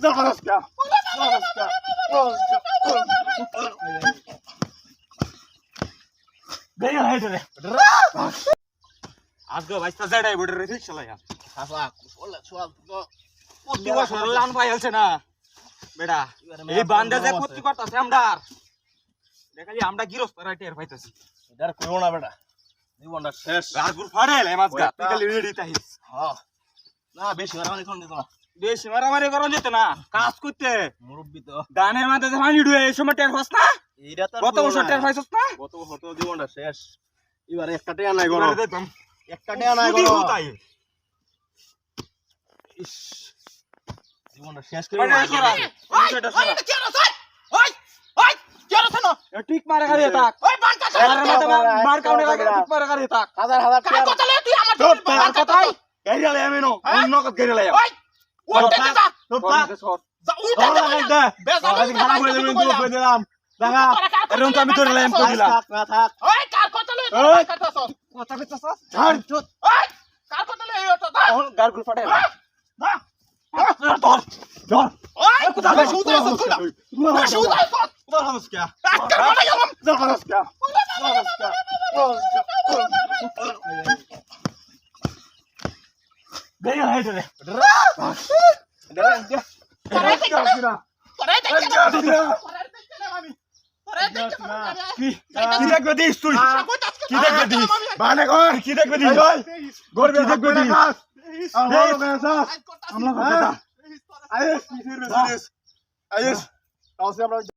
Zabarazka. Zabarazka. বেরিয়ে হাইটে রে আজকে বাইস্তা জায়গায় বড় রে রিক্সা লাগা হাসা কুশল চল তো প্রতি বছর লান পাই আছে না বেটা এই বান্দা যে ক্ষতি করতেছে আমরা দেখালি আমরা গিরস্ত রাইটের পাইতেছি এটার কইও না বেটা জীবনটা শেষ রাজপুর ফাড়াইল মাছ গা তুই খালি রেডি তাহিস হ্যাঁ না বেশি দিত না বেশি মারামারি করা যেত না কাজ করতে। মুরব্বি তো। দানের মাঝে পানি ডুয়ে এই সময় টের না? এইটা তো গত বছর। টের পাইছস না? গত বছর তো জীবনটা শেষ। এবারে একটা টেয়া নাই গরম। একটা টেয়া নাই ইস। জীবনটা শেষ করে টিক মারা গাড়ি থাক। মারা কাউনে গাড়ি টিক মারা গাড়ি থাক। হাজার হাজার তোর তার কথাই। গাড়ি আমি নো কত গাড়ি আলে আমি তোর লাইম কই দিলাম কথা কইতাছ ছাড় চুপ আমরা